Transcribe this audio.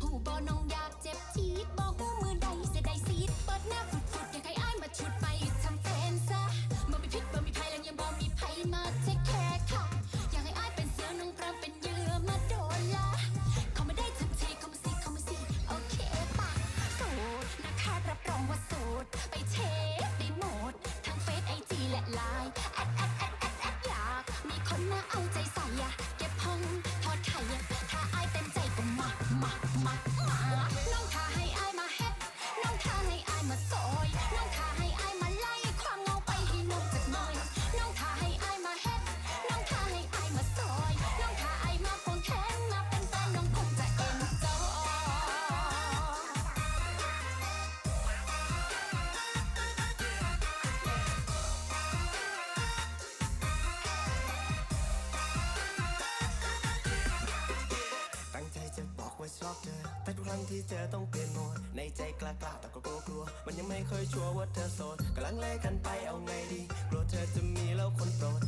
หูบอน้องอยากเจ็บจี๊ดบอหูมือใดเสียใดซีดเปิดหน้าฟุดฟุดอยากให้อ้ายมาชุดไปทำแฟนซะบ่มีพิษบ่มีภัยแล้วยังบ่มีภัยมาเทคแคร์ค่ะ อยากให้อ้ายเป็นเสือน้องพรำเป็นเหยื่อมาโดนละเขามาได้ทันทีเขามาสิเขามาสิโอเคปะโสดนะคะรับรองว่าโสดไปเช็คได้หมดทั้งเฟซไอจีและไลน์แอดแอดแอดแอดแอดอยากมีคนมาเอาใจใส่อะเก็บห้อง รั้งที่เจอต้องเปลี่ยนโหมดในใจกล้ากล้าแต่ก็กลัวกลัว มันยังไม่เคยชัวร์ว่าเธอโสดกำลังเล่กันไปเอาไงดีกลัวเธอจะมีแล้วคนโปรด